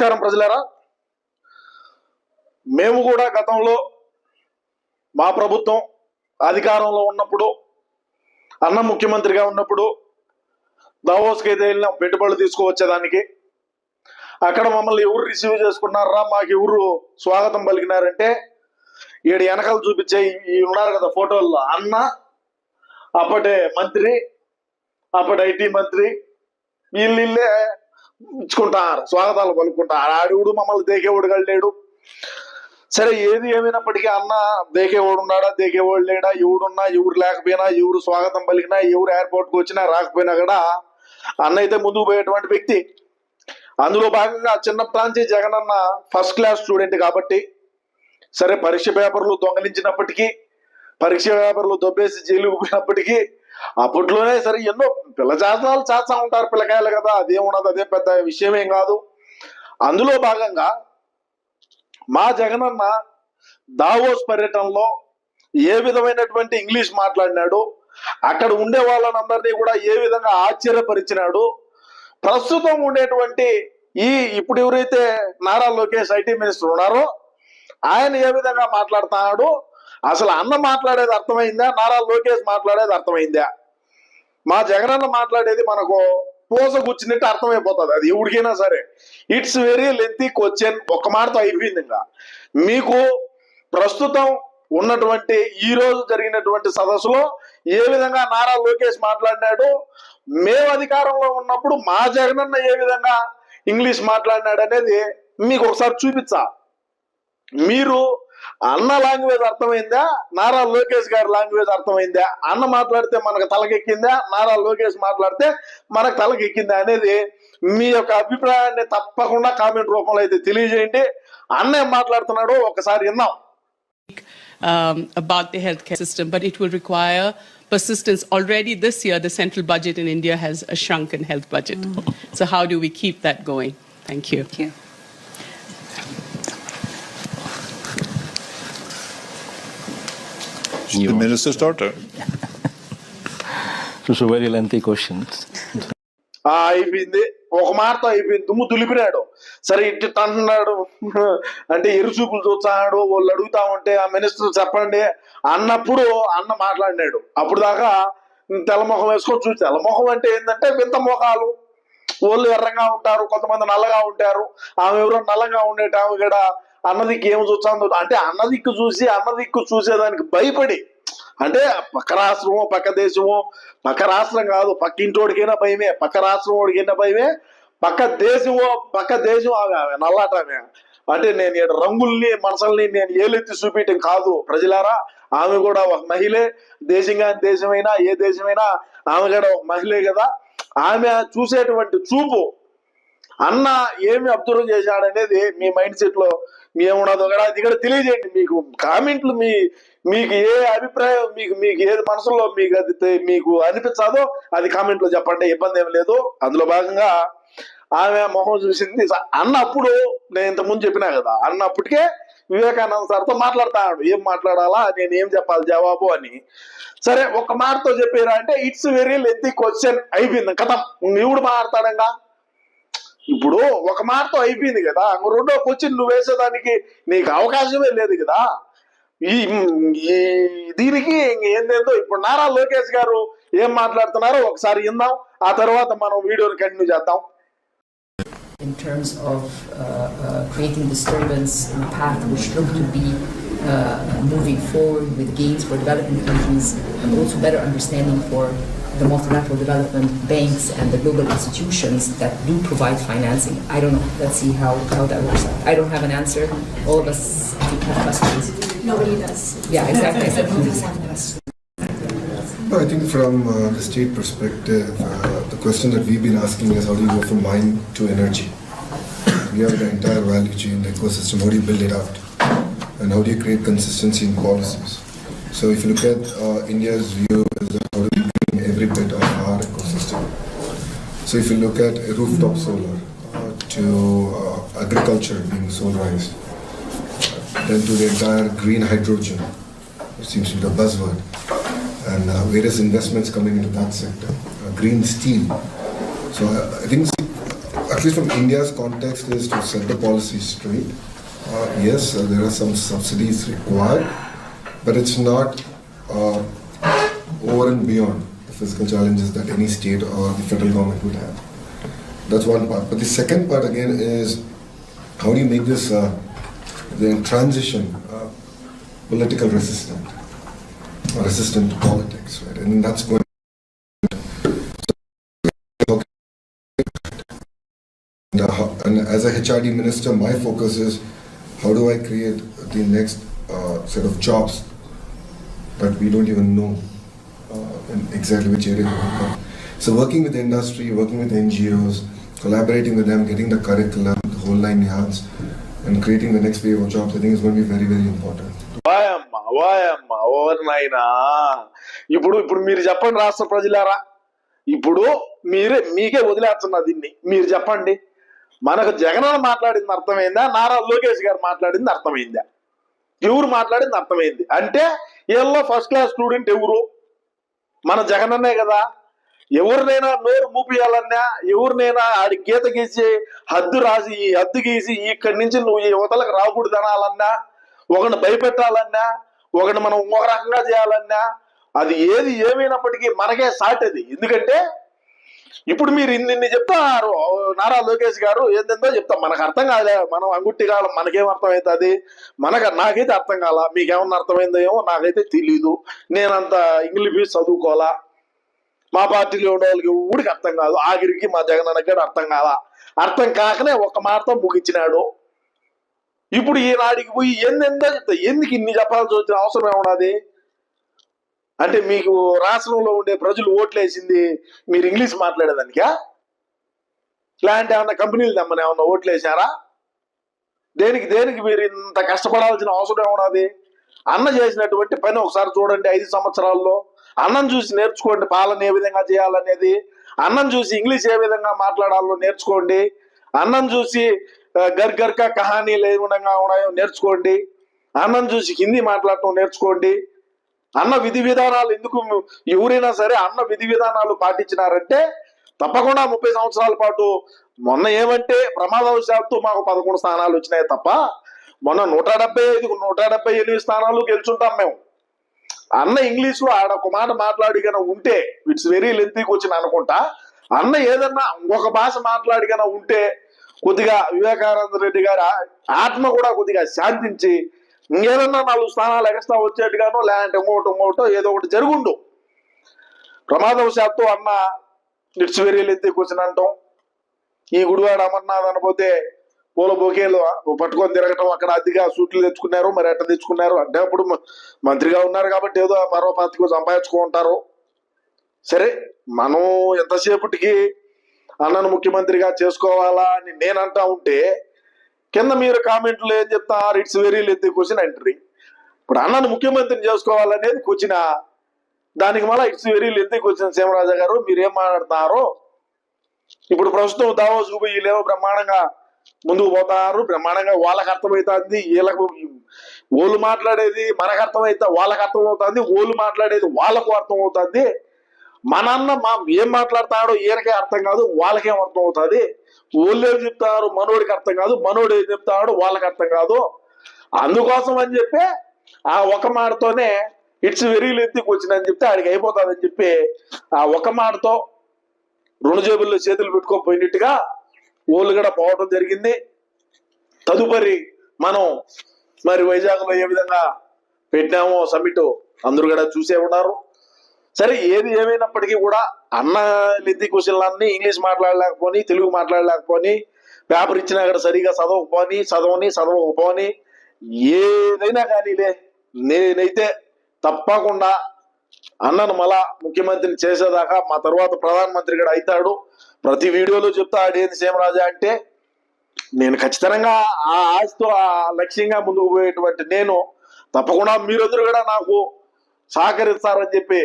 నమస్కారం ప్రజలారా. మేము కూడా గతంలో మా ప్రభుత్వం అధికారంలో ఉన్నప్పుడు అన్న ముఖ్యమంత్రిగా ఉన్నప్పుడు దావోస్కి అయితే వెళ్ళినాం పెట్టుబడులు తీసుకువచ్చేదానికి అక్కడ మమ్మల్ని ఎవరు రిసీవ్ చేసుకున్నారా మాకు ఎవరు స్వాగతం పలికినారంటే ఏడు వెనకాలు చూపించే ఈ- ఉన్నారు కదా ఫోటోల్లో అన్న అప్పటి మంత్రి అప్పటి ఐటీ మంత్రి వీళ్ళిల్లే ఇచ్చుకుంటారు స్వాగతాలు పలుకుంటారు ఆడివుడు మమ్మల్ని దేకేవాడు లేడు. సరే ఏది ఏమైనప్పటికీ అన్న దేకేవాడు ఉన్నాడా దేకేవాడు లేడా ఎవడున్నా ఎవరు లేకపోయినా ఎవరు స్వాగతం పలికినా ఎవరు ఎయిర్పోర్ట్కి వచ్చినా రాకపోయినా కూడా అన్న అయితే ముందుకు పోయేటువంటి వ్యక్తి. అందులో భాగంగా చిన్నప్పటి నుంచి జగన్ అన్న ఫస్ట్ క్లాస్ స్టూడెంట్ కాబట్టి సరే పరీక్ష పేపర్లు దొంగలించినప్పటికీ పరీక్ష పేపర్లు దొబ్బేసి జైలుకు పోయినప్పటికీ అప్పట్లోనే సరే ఎన్నో పిల్ల జాతరాలు చేస్తా ఉంటారు పిల్లకాయలు కదా అదేమున్నది అదే పెద్ద విషయమేం కాదు. అందులో భాగంగా మా జగనన్న దావోస్ పర్యటనలో ఏ విధమైనటువంటి ఇంగ్లీష్ మాట్లాడినాడు అక్కడ ఉండే వాళ్ళనందరినీ కూడా ఏ విధంగా ఆశ్చర్యపరిచినాడు ప్రస్తుతం ఉండేటువంటి ఈ ఇప్పుడు ఎవరైతే నారా లోకేష్ ఐటీ మినిస్టర్ ఉన్నారో ఆయన ఏ విధంగా మాట్లాడుతున్నాడు అసలు అన్న మాట్లాడేది అర్థమైందా? నారా లోకేష్ మాట్లాడేది అర్థమైందా? మా జగనన్న మాట్లాడేది మనకు పూస కూర్చున్నట్టు అర్థమైపోతుంది. అది ఎవరికైనా సరే. ఇట్స్ వెరీ లెంతీ క్వశ్చన్ ఒక మాటతో అయిపోయింది ఇంకా. మీకు ప్రస్తుతం ఉన్నటువంటి ఈ రోజు జరిగినటువంటి సదస్సులో ఏ విధంగా నారా లోకేష్ మాట్లాడినాడు? మేము అధికారంలో ఉన్నప్పుడు మా జగనన్న ఏ విధంగా ఇంగ్లీష్ మాట్లాడినాడు అనేది మీకు ఒకసారి చూపించా మీరు అన్న లాంగ్వేజ్ అర్థమైందా నారా లోకేష్ గారి లాంగ్వేజ్ అర్థమైందా అన్న మాట్లాడితే మనకు తలకెక్కిందా నారా లోకేష్ మాట్లాడితే మనకు తలకెక్కిందా అనేది మీ యొక్క అభిప్రాయాన్ని తప్పకుండా కామెంట్ రూపంలో అయితే తెలియజేయండి అన్న ఏం మాట్లాడుతున్నాడో ఒకసారి విన్నాం um, about the healthcare system, but it will require persistence. Already this year, the central budget in India has a shrunken health budget. So, how do we keep that going? Thank you. Thank you. The minister starter. It was a very lengthy question. ఆ అయిపోయింది. ఒక మాటతో అయిపోయింది. దుమ్ము దులిపినాడు. సరే ఇట్టి అంటున్నాడు అంటే ఎరుచూపులు చూస్తాడు. వాళ్ళు అడుగుతా ఉంటే ఆ మినిస్టర్ చెప్పండి. అన్నప్పుడు అన్న మాట్లాడినాడు. అప్పుడు దాకా తెల్లముఖం వేసుకొని చూసి తెల్లముఖం అంటే ఏంటంటే వింత ముఖాలు వాళ్ళు ఎర్రగా ఉంటారు. కొంతమంది నల్లగా ఉంటారు. ఆమె ఎవరో నల్లగా ఉండేట ఆమె కూడా అన్నదిక్కు ఏం చూస్తాను అంటే అన్నదిక్కు చూసి అన్నదిక్కు చూసేదానికి భయపడి. అంటే పక్క రాష్ట్రమో పక్క దేశమో పక్క రాష్ట్రం కాదు పక్క ఇంటోడికైనా భయమే పక్క రాష్ట్రం వాడికైనా భయమే పక్క దేశమో పక్క దేశం ఆమె ఆమె నల్లాట ఆమె. అంటే నేను రంగుల్ని మనసుల్ని నేను ఏలెత్తి చూపించడం కాదు. ప్రజలారా ఆమె కూడా ఒక మహిళే. దేశం కాని దేశమైనా ఏ దేశమైనా ఆమె కూడా ఒక మహిళే కదా. ఆమె చూసేటువంటి చూపు అన్న ఏమి అబ్జర్వ్ చేశాడనేది మీ మైండ్ సెట్లో ఏమున్నదో కూడా అది కూడా తెలియజేయండి. మీకు కామెంట్లు మీ మీకు ఏ అభిప్రాయం మీకు మీకు ఏది మనసులో మీకు అది మీకు అనిపించాదో అది కామెంట్లో చెప్పండి. ఇబ్బంది ఏం లేదు. అందులో భాగంగా ఆమె మొహం చూసింది. అన్న అప్పుడు నేను ఇంతకుముందు ముందు చెప్పినా కదా అన్న అప్పటికే వివేకానంద సార్తో మాట్లాడతాడు ఏం మాట్లాడాలా? నేను ఏం చెప్పాలి? జవాబు అని. సరే ఒక మాటతో చెప్పారా అంటే ఇట్స్ వెరీ లెంతీ క్వశ్చన్ అయిపోయింది. కథం. ఎవడు మాట్లాడంగా ఇప్పుడు ఒక మాటతో అయిపోయింది కదా ఇంకో రెండో క్వశ్చన్ నువ్వు వేసేదానికి నీకు అవకాశమే లేదు కదా ఈ ఈ దీనికి ఇంక ఏందేందో ఇప్పుడు నారా లోకేష్ గారు ఏం మాట్లాడుతున్నారో ఒకసారి విందాం ఆ తర్వాత మనం వీడియోని కంటిన్యూ చేద్దాం in terms of uh, uh, creating disturbance in a path which look to be uh, moving forward with gains for developing countries and also better understanding for the multilateral development banks and the global institutions that do provide financing. I don't know. Let's see how, how that works out. I don't have an answer. All of us have questions. Nobody does. Yeah, exactly. I said nobody's have questions. No, I think from uh, the state perspective, uh, the question that we've been asking is how do you go from mine to energy? We have the entire value chain, the ecosystem, how do you build it out? And how do you create consistency in policies? So if you look at uh, India's view, So if you look at rooftop solar uh, to uh, agriculture being solarized, then to the entire green hydrogen, which seems to be the buzzword, and uh, various investments coming into that sector, uh, green steel. So I, I think at least from India's context, is to set the policy straight. Uh, yes, uh, there are some subsidies required, but it's not uh, over and beyond fiscal challenges that any state or the federal government would have. That's one part. But the second part again is how do you make this uh, the transition uh, political resistant resistant to politics, right? And that's going. And, uh, and as a HRD minister, my focus is how do I create the next uh, set of jobs that we don't even know exactly which area you work on. So working with the industry, working with NGOs, collaborating with them, getting the curriculum, the whole nine yards, and creating the next wave of jobs, I think is going to be very, very important. వాయమ్మ వాయమ్మ ఓరి నాయనా ఇప్పుడు ఇప్పుడు మీరు చెప్పండి రాష్ట్ర ప్రజలారా ఇప్పుడు మీరే మీకే వదిలేస్తున్నా దీన్ని మీరు చెప్పండి మనకు జగన్ మాట్లాడింది అర్థమైందా నారా లోకేష్ గారు మాట్లాడింది అర్థమైందా ఎవరు మాట్లాడింది అర్థమైంది అంటే వీళ్ళలో ఫస్ట్ క్లాస్ స్టూడెంట్ ఎవరు మన జగనన్నే కదా. ఎవరినైనా నోరు మూపియాలన్నా ఎవరినైనా ఆడి గీత గీసి హద్దు రాసి ఈ హద్దు గీసి ఇక్కడి నుంచి నువ్వు ఈ యువతలకు రాకూడదు అనాలన్నా ఒకరిని భయపెట్టాలన్నా ఒకరిని మనం ఒక రకంగా చేయాలన్నా అది ఏది ఏమైనప్పటికీ మనకే సాట్ అది ఎందుకంటే ఇప్పుడు మీరు ఇన్ని ఇన్ని చెప్తారు నారా లోకేష్ గారు ఏంటందో చెప్తాం. మనకు అర్థం కాలే. మనం అంగుట్టి కాలం మనకేం అర్థమవుతుంది మనకు నాకైతే అర్థం కాల. మీకేమన్నా అర్థమైందో ఏమో నాకైతే తెలీదు. నేనంత ఇంగ్లీష్ చదువుకోవాలా? మా పార్టీలో ఉండే వాళ్ళకి ఊడికి అర్థం కాదు. ఆఖరికి మా జగన్ అన్నగారు అర్థం కాదా అర్థం కాకనే ఒక మాటతో ముగించినాడు. ఇప్పుడు ఈనాడికి పోయి ఎందెందో చెప్తా. ఎందుకు ఇన్ని చెప్పాల్సి వచ్చిన అవసరం ఏమన్నది అంటే మీకు రాష్ట్రంలో ఉండే ప్రజలు ఓట్లేసింది మీరు ఇంగ్లీష్ మాట్లాడేదానికా? ఇలాంటి ఏమన్నా కంపెనీలు తెమ్మని ఏమన్నా ఓట్లేసారా? దేనికి దేనికి మీరు ఇంత కష్టపడాల్సిన అవసరం ఏమన్నది అన్న చేసినటువంటి పని ఒకసారి చూడండి ఐదు సంవత్సరాల్లో. అన్నం చూసి నేర్చుకోండి పాలన ఏ విధంగా చేయాలనేది. అన్నం చూసి ఇంగ్లీష్ ఏ విధంగా మాట్లాడాలో నేర్చుకోండి. అన్నం చూసి గర్ గర్క కహానీలు ఏ విధంగా ఉన్నాయో నేర్చుకోండి. అన్నం చూసి హిందీ మాట్లాడటం నేర్చుకోండి. అన్న విధి విధానాలు ఎందుకు ఎవరైనా సరే అన్న విధి విధానాలు పాటించినారంటే తప్పకుండా ముప్పై సంవత్సరాల పాటు మొన్న ఏమంటే ప్రమాదవశాత్తు మాకు పదకొండు స్థానాలు వచ్చినాయి తప్ప మొన్న నూట డెబ్బై ఐదు నూట డెబ్బై ఎనిమిది స్థానాలు గెలుచుంటాం మేము. అన్న ఇంగ్లీష్లో ఆడ ఒక మాట మాట్లాడిగా ఉంటే ఇట్స్ వెరీ లెంతీకి వచ్చిన అనుకుంటా అన్న ఏదన్నా ఇంకొక భాష మాట్లాడిగా ఉంటే కొద్దిగా వివేకానంద రెడ్డి గారి ఆత్మ కూడా కొద్దిగా శాంతించి ఇంకేదన్నా నాలుగు స్థానాలు ఎక్స్ట్రా వచ్చేట్టుగానో లేదంటే ఇంకోటి ఇంకోటో ఏదో ఒకటి జరుగుండు. ప్రమాదవశాత్తు అన్న ఇట్స్ వెరీ కూర్చునంటాం ఈ గుడివాడ అమర్నాథ్ అనపోతే పూల బొకేలు పట్టుకొని తిరగటం అక్కడ అతిగా సూట్లు తెచ్చుకున్నారు మరి ఎట్ట తెచ్చుకున్నారు? అంటే అప్పుడు మంత్రిగా ఉన్నారు కాబట్టి ఏదో పర్వపాతికి సంపాదించుకుంటారు. సరే మనం ఎంతసేపటికి అన్నను ముఖ్యమంత్రిగా చేసుకోవాలా అని నేను ఉంటే కింద మీరు కామెంట్లు ఏం చెప్తారు? It's very lengthy question entry ఇప్పుడు అన్నను ముఖ్యమంత్రిని చేసుకోవాలనేది క్వశ్చన్ దానికి మళ్ళీ it's very lengthy question Seemaraja గారు మీరు ఏం మాట్లాడుతున్నారో? ఇప్పుడు ప్రస్తుతం దావోస్ పోయి వీళ్ళేమో బ్రహ్మాండంగా ముందుకు పోతారు. బ్రహ్మాండంగా వాళ్ళకి అర్థమవుతుంది. వీళ్ళకు వాళ్ళు మాట్లాడేది మనకు అర్థమైతే వాళ్ళకి అర్థమవుతుంది. వాళ్ళు మాట్లాడేది వాళ్ళకు అర్థమవుతుంది. మన అన్న మా ఏం మాట్లాడతాడో ఈయనకే అర్థం కాదు వాళ్ళకేం అర్థం అవుతుంది ఊళ్ళో చెప్తారు? మనోడికి అర్థం కాదు మనోడు ఏం చెప్తాడో? వాళ్ళకి అర్థం కాదు. అందుకోసం అని చెప్పి ఆ ఒక మాటతోనే ఇట్స్ వెరీ లెత్తికి వచ్చిందని చెప్తే ఆడికి అయిపోతుందని చెప్పి ఆ ఒక మాటతో రెండు జేబుల్లో చేతులు పెట్టుకోపోయినట్టుగా ఓళ్ళు కూడా పోవడం జరిగింది. తదుపరి మనం మరి వైజాగ్లో ఏ విధంగా పెట్టినామో సమ్మిట్ అందరూ కూడా చూసే ఉన్నారు. సరే ఏది ఏమైనప్పటికీ కూడా అన్న లిద్ది కుశలన్నీ ఇంగ్లీష్ మాట్లాడలేకపోని తెలుగు మాట్లాడలేకపోని పేపర్ ఇచ్చినా కూడా సరిగా చదవకపోని చదవని చదవకపోని ఏదైనా కానీలే నేనైతే తప్పకుండా అన్నను మళ్ళా ముఖ్యమంత్రిని చేసేదాకా మా తర్వాత ప్రధానమంత్రి కూడా అవుతాడు ప్రతి వీడియోలో చెప్తా ఆడేది సీమరాజా అంటే నేను ఖచ్చితంగా ఆ ఆశతో ఆ లక్ష్యంగా ముందుకు పోయేటువంటి నేను తప్పకుండా మీరందరూ కూడా నాకు సహకరిస్తారని చెప్పి